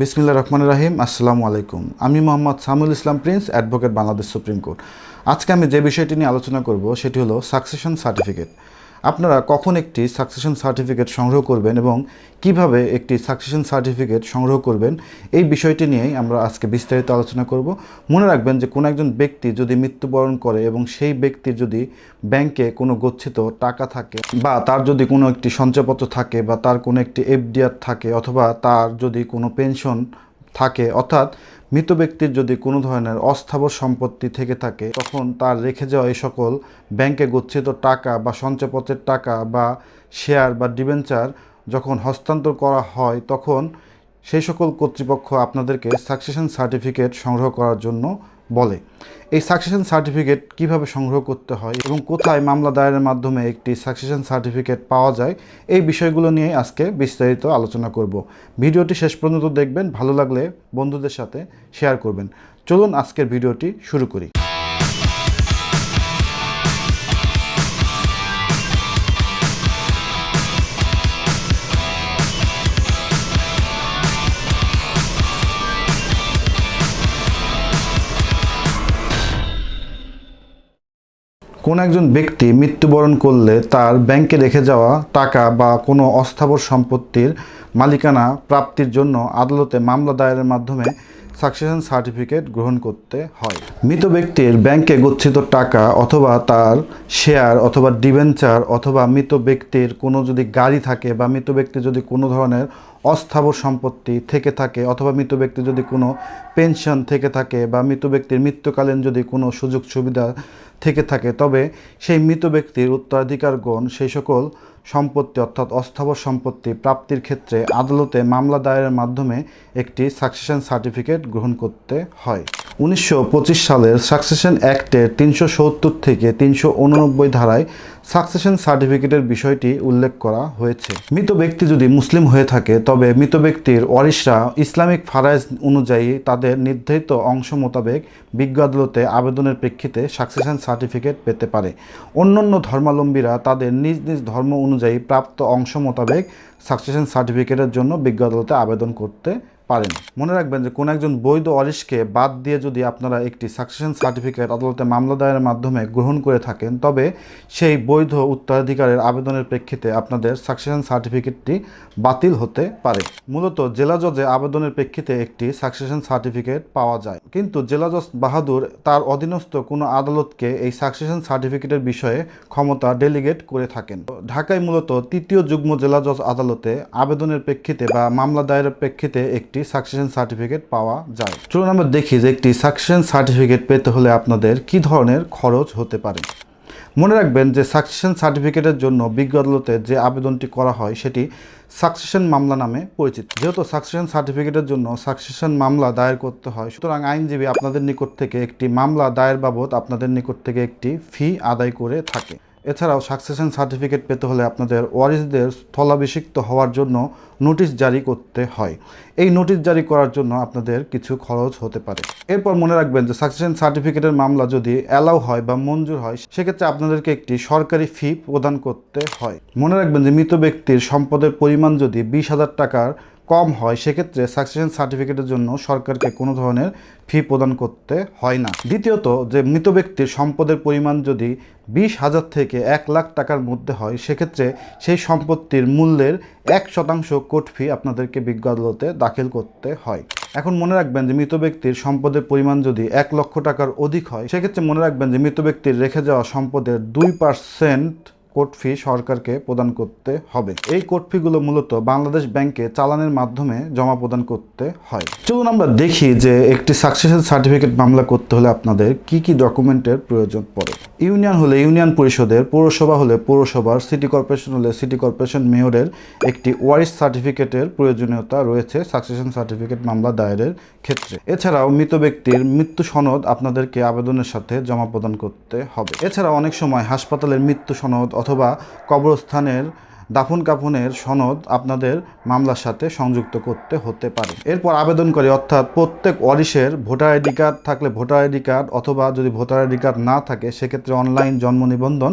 বিসমিল্লা রহমান রাহিম, আসসালামু আলাইকুম। আমি Mohammad Samul Islam Prince, advocate Bangladesh supreme court. আজকে আমি যে বিষয়টি নিয়ে আলোচনা করব, সেটি হলো সাকসেশন সার্টিফিকেট। আপনারা কখন একটি সাকসেশন সার্টিফিকেট সংগ্রহ করবেন এবং কীভাবে একটি সাকসেশন সার্টিফিকেট সংগ্রহ করবেন, এই বিষয়টি নিয়েই আমরা আজকে বিস্তারিত আলোচনা করব। মনে রাখবেন যে কোনো একজন ব্যক্তি যদি মৃত্যুবরণ করে এবং সেই ব্যক্তির যদি ব্যাংকে কোনো গচ্ছিত টাকা থাকে বা তার যদি কোনো একটি সঞ্চয়পত্র থাকে বা তার কোনো একটি এফডিআর থাকে অথবা তার যদি কোনো পেনশন থাকে, অর্থাৎ মৃত ব্যক্তির যদি কোনো ধরনের অস্থাবর সম্পত্তি থেকে থাকে, তখন তার রেখে যাওয়া এই সকল ব্যাংকে গচ্ছিত টাকা বা সঞ্চয়পত্রের টাকা বা শেয়ার বা ডিবেঞ্চার যখন হস্তান্তর করা হয়, তখন সেই সকল কর্তৃপক্ষ আপনাদেরকে সাকসেশন সার্টিফিকেট সংগ্রহ করার জন্য বলে, এই সাকসেশন সার্টিফিকেট কীভাবে সংগ্রহ করতে হয় এবং কোথায় মামলা দায়েরের মাধ্যমে একটি সাকসেশন সার্টিফিকেট পাওয়া যায়, এই বিষয়গুলো নিয়ে আজকে বিস্তারিত আলোচনা করব। ভিডিওটি শেষ পর্যন্ত দেখবেন, ভালো লাগলে বন্ধুদের সাথে শেয়ার করবেন। চলুন আজকের ভিডিওটি শুরু করি। কোন একজন ব্যক্তি মৃত্যুবরণ করলে তার ব্যাংকে রেখে যাওয়া টাকা বা কোনো অস্থাবর সম্পত্তির মালিকানা প্রাপ্তির জন্য আদালতে মামলা দায়েরের মাধ্যমে সাকসেশন সার্টিফিকেট গ্রহণ করতে হয়। মৃত ব্যক্তির ব্যাংকে গচ্ছিত টাকা অথবা তার শেয়ার অথবা ডিবেঞ্চার অথবা মৃত ব্যক্তির কোনো যদি গাড়ি থাকে বা মৃত ব্যক্তি যদি কোনো ধরনের অস্থাবর সম্পত্তি থেকে থাকে অথবা মৃত ব্যক্তি যদি কোনো পেনশন থেকে থাকে বা মৃত ব্যক্তির মৃত্যুকালীন যদি কোনো সুযোগ সুবিধা থেকে থাকে, তবে সেই মৃত ব্যক্তির উত্তরাধিকারগণ সেই সকল সম্পত্তি অর্থাৎ অস্থাবর সম্পত্তি প্রাপ্তির ক্ষেত্রে আদালতে মামলা দায়েরের মাধ্যমে একটি সাকসেশন সার্টিফিকেট গ্রহণ করতে হয়। উনিশশো পঁচিশ সালের সাকসেশন অ্যাক্টের তিনশো সত্তর থেকে তিনশো উননব্বই ধারায় সাকসেশন সার্টিফিকেটের বিষয়টি উল্লেখ করা হয়েছে। মৃত ব্যক্তি যদি মুসলিম হয়ে থাকে, তবে মৃত ব্যক্তির ওয়ারিশরা ইসলামিক ফারাইজ অনুযায়ী তাদের নির্ধারিত অংশ মোতাবেক বিজ্ঞ আদালতে আবেদনের প্রেক্ষিতে সাকসেশন সার্টিফিকেট পেতে পারে। অন্যান্য ধর্মাবলম্বীরা তাদের নিজ নিজ ধর্ম অনুযায়ী প্রাপ্ত অংশ মোতাবেক সাকসেশন সার্টিফিকেটের জন্য বিজ্ঞ আদালতে আবেদন করতে পারেন। মনে রাখবেন যে কোনো একজন বৈধ অরিশকে বাদ দিয়ে যদি আপনারা একটি সাকসেশন সার্টিফিকেট আদালতে মামলা দায়ের মাধ্যমে গ্রহণ করে থাকেন, তবে সেই বৈধ উত্তরাধিকারের আবেদনের প্রেক্ষিতে আপনাদের সাকসেশন সার্টিফিকেটটি বাতিল হতে পারে। মূলত জেলা জজে আবেদনের প্রেক্ষিতে একটি সাকসেশন সার্টিফিকেট পাওয়া যায়। কিন্তু জেলা জজ বাহাদুর তার অধীনস্থ কোনো আদালতকে এই সাকসেশন সার্টিফিকেটের বিষয়ে ক্ষমতা ডেলিগেট করে থাকেন। ঢাকায় মূলত তৃতীয় যুগ্ম জেলা জজ আদালতে আবেদনের প্রেক্ষিতে বা মামলা দায়েরের প্রেক্ষিতে একটি সাকসেশন সার্টিফিকেট পাওয়া যায়। চলুন আমরা দেখি যে একটি সাকসেশন সার্টিফিকেট পেতে হলে আপনাদের কি ধরনের খরচ হতে পারে। মনে রাখবেন যে সাকসেশন সার্টিফিকেটের জন্য বিজ্ঞ আদালতে যে আবেদনটি করা হয়, সেটি সাকসেশন মামলা নামে পরিচিত। যেহেতু সাকসেশন সার্টিফিকেটের জন্য সাকসেশন মামলা দায়ের করতে হয়, সুতরাং আইনজীবী আপনাদের নিকট থেকে একটি মামলা দায়ের বাবদ আপনাদের নিকট থেকে একটি ফি আদায় করে থাকে। এছাড়াও সাকসেশন সার্টিফিকেট পেতে হলে আপনাদের ওয়ারিসদের স্থলাভিষিক্ত হওয়ার জন্য নোটিশ জারি করতে হয়। এই নোটিশ জারি করার জন্য আপনাদের কিছু খরচ হতে পারে। এরপর মনে রাখবেন যে সাকসেশন সার্টিফিকেটের মামলা যদি অ্যালাউ হয় বা মঞ্জুর হয়, সেক্ষেত্রে আপনাদেরকে একটি সরকারি ফি প্রদান করতে হয়। মনে রাখবেন যে মৃত ব্যক্তির সম্পদের পরিমাণ যদি বিশ হাজার টাকার কম হয়, সেক্ষেত্রে সাকসেশন সার্টিফিকেটের জন্য সরকারকে কোনো ধরনের ফি প্রদান করতে হয় না। দ্বিতীয়ত, যে মৃত ব্যক্তির সম্পদের পরিমাণ যদি বিশ হাজার থেকে এক লাখ টাকার মধ্যে হয়, সেক্ষেত্রে সেই সম্পত্তির মূল্যের এক শতাংশ কোর্ট ফি আপনাদেরকে বিজ্ঞ আদালতে দাখিল করতে হয়। এখন মনে রাখবেন যে মৃত ব্যক্তির সম্পদের পরিমাণ যদি এক লক্ষ টাকার অধিক হয়, সেক্ষেত্রে মনে রাখবেন যে মৃত ব্যক্তির রেখে যাওয়া সম্পদের দুই পার্সেন্ট কোর্ট ফি সরকারকে প্রদান করতে হবে। এই কোর্ট ফিগুলো মূলত বাংলাদেশ ব্যাংকে চালানের মাধ্যমে জমা প্রদান করতে হয়। চলুন আমরা দেখি যে একটি সাকসেশন সার্টিফিকেট মামলা করতে হলে আপনাদের কি কি ডকুমেন্টের প্রয়োজন পড়ে। ইউনিয়ন হলে ইউনিয়ন পরিষদের, পৌরসভা হলে পৌরসভার সিটি কর্পোরেশন হলে সিটি কর্পোরেশন মেয়রের একটি ওয়ারিস সার্টিফিকেটের প্রয়োজনীয়তা রয়েছে সাকসেশন সার্টিফিকেট মামলা দায়েরের ক্ষেত্রে। এছাড়াও মৃত ব্যক্তির মৃত্যু সনদ আপনাদেরকে আবেদনের সাথে জমা প্রদান করতে হবে। এছাড়া অনেক সময় হাসপাতালের মৃত্যু সনদ অথবা কবরস্থানের দাফন কাফনের সনদ আপনাদের মামলার সাথে সংযুক্ত করতে হতে পারে। এরপর আবেদন করে অর্থাৎ প্রত্যেক ওয়ারিশের ভোটার আইডি কার্ড থাকলে ভোটার আইডি কার্ড অথবা যদি ভোটার আইডি কার্ড না থাকে, সেক্ষেত্রে অনলাইন জন্ম নিবন্ধন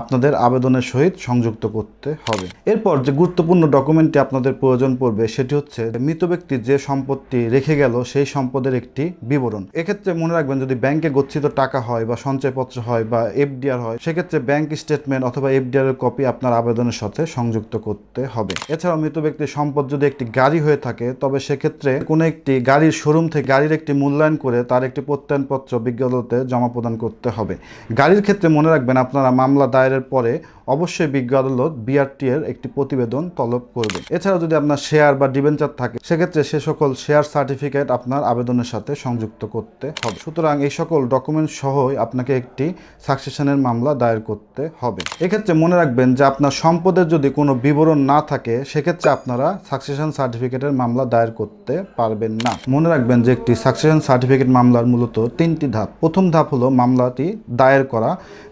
আপনাদের আবেদনের সহিত সংযুক্ত করতে হবে। এরপর যে গুরুত্বপূর্ণ ডকুমেন্টটি আপনাদের প্রয়োজন পড়বে, সেটি হচ্ছে মৃত ব্যক্তি যে সম্পত্তি রেখে গেল, সেই সম্পদের একটি বিবরণ। এক্ষেত্রে মনে রাখবেন, যদি ব্যাংকে গচ্ছিত টাকা হয় বা সঞ্চয়পত্র হয় বা এফডিআর হয়, সেক্ষেত্রে ব্যাংক স্টেটমেন্ট অথবা এফডিআর এর কপি আপনার আবেদনের সাথে সংযুক্ত করতে হবে। এছাড়াও মৃত ব্যক্তির সম্পদ যদি একটি গাড়ি হয়ে থাকে, তবে সেক্ষেত্রে কোনো একটি গাড়ির শোরুম থেকে গাড়ির একটি মূল্যায়ন করে তার একটি প্রত্যয়নপত্র বিজ্ঞ আদালতে জমা প্রদান করতে হবে। গাড়ির ক্ষেত্রে মনে রাখবেন, আপনারা মামলা দায়েরের পরে অবশ্যই বিজ্ঞ আদালত বিআরটি এর একটি প্রতিবেদন তলব করবে। এছাড়া যদি আপনার শেয়ার বা ডিবেঞ্চার থাকে, সেক্ষেত্রে সে সকল শেয়ার সার্টিফিকেট আপনার আবেদনের সাথে সংযুক্ত করতে হবে। সুতরাং এই সকল ডকুমেন্ট সহই আপনাকে একটি সাকসেশনের মামলা দায়ের করতে হবে। এক্ষেত্রে মনে রাখবেন যে আপনার সম্পদের যদি কোনো বিবরণ না থাকে, সেক্ষেত্রে আপনারা সাকসেশন সার্টিফিকেটের মামলা দায়ের করতে পারবেন না। মনে রাখবেন যে একটি সাকসেশন সার্টিফিকেট মামলার মূলত তিনটি ধাপ। প্রথম ধাপ হলো মামলাটি দায়ের করা।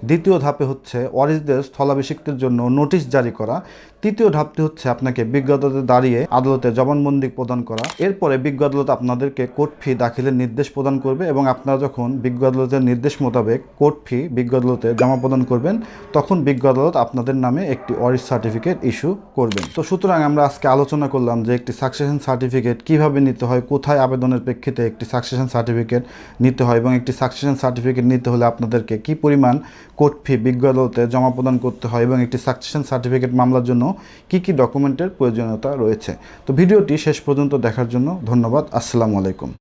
দ্বিতীয় ধাপে হচ্ছে ওয়ারিসদের স্থলাভিষিক্তের জন্য নোটিশ জারি করা। তৃতীয় ধাপটি হচ্ছে আপনাকে বিজ্ঞ আদালতে দাঁড়িয়ে আদালতে জবানবন্দি প্রদান করা। এরপরে বিজ্ঞ আদালত আপনাদেরকে কোর্ট ফি দাখিলের নির্দেশ প্রদান করবে এবং আপনারা যখন বিজ্ঞ আদালতের নির্দেশ মোতাবেক কোর্ট ফি বিজ্ঞ আদালতে জমা প্রদান করবেন, তখন বিজ্ঞ আদালত আপনাদের নামে একটি অরিস সার্টিফিকেট ইস্যু করবেন। তো সুতরাং আমরা আজকে আলোচনা করলাম যে একটি সাকসেশন সার্টিফিকেট কীভাবে নিতে হয়, কোথায় আবেদনের প্রেক্ষিতে একটি সাকসেশন সার্টিফিকেট নিতে হয় এবং একটি সাকসেশন সার্টিফিকেট নিতে হলে আপনাদেরকে কি পরিমাণ কোর্ট ফি বিজ্ঞ আদালতে জমা প্রদান করতে হয় এবং একটি সাকসেশন সার্টিফিকেট মামলার জন্য কি কি ডকুমেন্টের প্রয়োজনীয়তা রয়েছে। তো ভিডিওটি শেষ পর্যন্ত দেখার জন্য ধন্যবাদ। আসসালামু আলাইকুম।